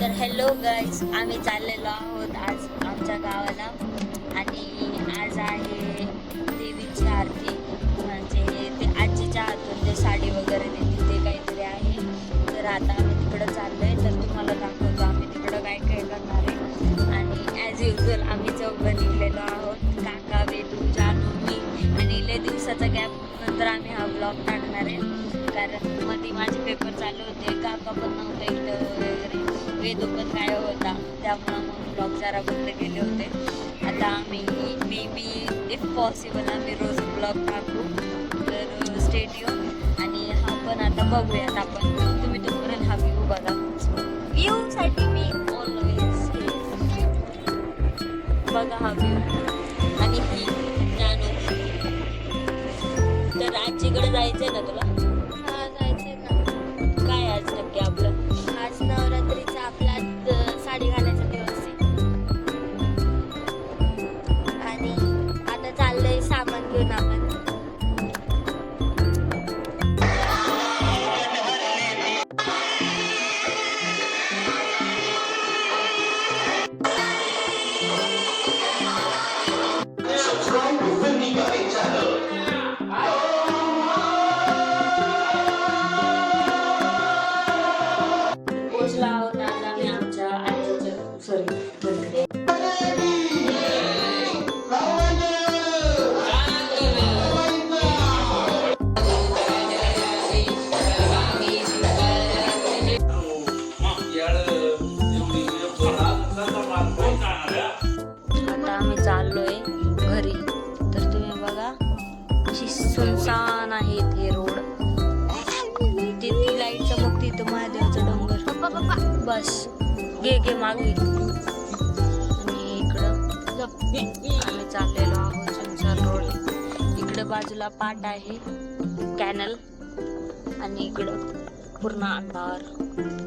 तर hello guys आम्ही चाललेलो आहोत आज आमच्या गावाला. आणि आज आहे देवीची आरती. म्हणजे ते आजीच्या हातून ते साडी वगैरे देते ते काहीतरी आहे. तर आता आम्ही तिकडं चाललोय. तर तुम्हाला दाखवतो आम्ही तिकडं काय काय करणार आहे. आणि ॲज युजल आम्ही चौघं निघलेलो आहोत. काका वेदू जानू मी. आणि लय दिवसाचा गॅप नंतर आम्ही हा ब्लॉग टाकणार आहे. कारण मध्ये माझे पेपर चालू होते. काका पण नव्हते इथं. वेदू पण काय होता. त्यामुळं मग ब्लॉग जरा बंद केले होते. आता आम्ही मे बी इफ पॉसिबल आम्ही रोज ब्लॉग टाकू. तर स्टेडियम आणि हा पण आता बघूयात आपण. तुम्ही तोपर्यंत हा व्ह्यू बघा. व्ह्यूसाठी मी ऑलवेज बघा हा व्ह्यू आणि ही जानू तर आजीकडे आहे ना तुला? yun ang ano. Puslaw. Sorry. आता आम्ही चाललोय घरी. तर तुम्ही बघा अशी सुनसान आहेत हे रोड. ते ती लाइट चमकते इथं महादेवाचं डोंगर. बस घे घे मागे आणि इकडं आम्ही चाललेलो आहोत सुनसान रोड. इकडं बाजूला पाट आहे कॅनल आणि इकडं पूर्ण अंधार.